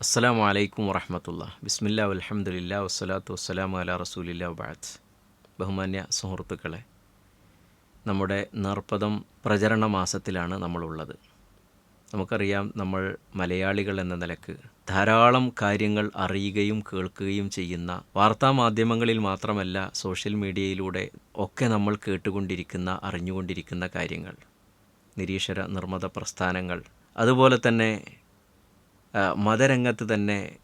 അസ്സാം വലൈക്കും വറഹമത്തുള്ള ബിസ്മില്ല അലഹമുല്ല വസ്സലാത്തു വസ്സലാമു അല റസൂലില്ല വബാത്ത് ബഹുമാന്യ സുഹൃത്തുക്കളെ നമ്മുടെ നർപ്പദം പ്രചരണ മാസത്തിലാണ് നമ്മളുള്ളത്. നമുക്കറിയാം നമ്മൾ മലയാളികൾ എന്ന നിലയ്ക്ക് ധാരാളം കാര്യങ്ങൾ അറിയുകയും കേൾക്കുകയും ചെയ്യുന്ന വാർത്താ മാധ്യമങ്ങളിൽ മാത്രമല്ല സോഷ്യൽ മീഡിയയിലൂടെ ഒക്കെ നമ്മൾ കേട്ടുകൊണ്ടിരിക്കുന്ന അറിഞ്ഞുകൊണ്ടിരിക്കുന്ന കാര്യങ്ങൾ. നിരീശ്വര നിർമ്മത പ്രസ്ഥാനങ്ങൾ. അതുപോലെ തന്നെ മതരംഗത്ത് തന്നെ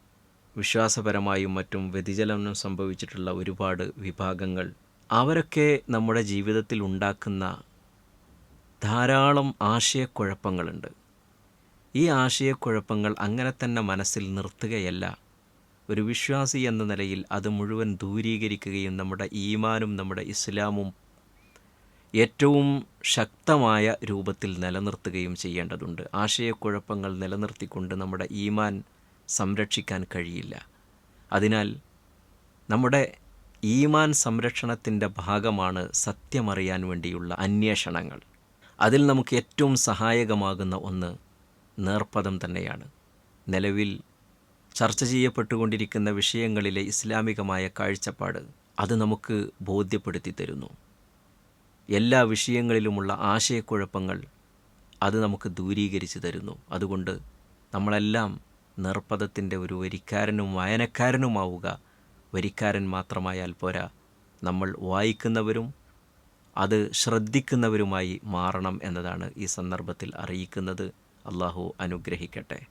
വിശ്വാസപരമായും മറ്റും വ്യതിചലനം സംഭവിച്ചിട്ടുള്ള ഒരുപാട് വിഭാഗങ്ങൾ. അവരൊക്കെ നമ്മുടെ ജീവിതത്തിൽ ഉണ്ടാക്കുന്ന ധാരാളം ആശയക്കുഴപ്പങ്ങളുണ്ട്. ഈ ആശയക്കുഴപ്പങ്ങൾ അങ്ങനെ തന്നെ മനസ്സിൽ നിർത്തുകയല്ല. ഒരു വിശ്വാസി എന്ന നിലയിൽ അത് മുഴുവൻ ദൂരീകരിക്കുകയും നമ്മുടെ ഈമാനും നമ്മുടെ ഇസ്ലാമും ഏറ്റവും ശക്തമായ രൂപത്തിൽ നിലനിർത്തുകയും ചെയ്യേണ്ടതുണ്ട്. ആശയക്കുഴപ്പങ്ങൾ നിലനിർത്തിക്കൊണ്ട് നമ്മുടെ ഈമാൻ സംരക്ഷിക്കാൻ കഴിയില്ല. അതിനാൽ നമ്മുടെ ഈമാൻ സംരക്ഷണത്തിന്റെ ഭാഗമാണ് സത്യമറിയാൻ വേണ്ടിയുള്ള അന്വേഷണങ്ങൾ. അതിൽ നമുക്ക് ഏറ്റവും സഹായകമാകുന്ന ഒന്ന് നേർപ്പദം തന്നെയാണ്. നിലവിൽ ചർച്ച ചെയ്യപ്പെട്ടുകൊണ്ടിരിക്കുന്ന വിഷയങ്ങളിലെ ഇസ്ലാമികമായ കാഴ്ചപ്പാട് അത് നമുക്ക് ബോധ്യപ്പെടുത്തി തരുന്നു. എല്ലാ വിഷയങ്ങളിലുമുള്ള ആശയക്കുഴപ്പങ്ങൾ അത് നമുക്ക് ദൂരീകരിച്ച് തരുന്നു. അതുകൊണ്ട് നമ്മളെല്ലാം നിർപ്പദത്തിന്റെ ഒരു വരിക്കാരനും വായനക്കാരനുമാവുക. വരിക്കാരൻ മാത്രമായാൽ പോരാ. നമ്മൾ വായിക്കുന്നവരും അത് ശ്രദ്ധിക്കുന്നവരുമായി മാറണം എന്നതാണ് ഈ സന്ദർഭത്തിൽ അറിയിക്കുന്നത്. അള്ളാഹു അനുഗ്രഹിക്കട്ടെ.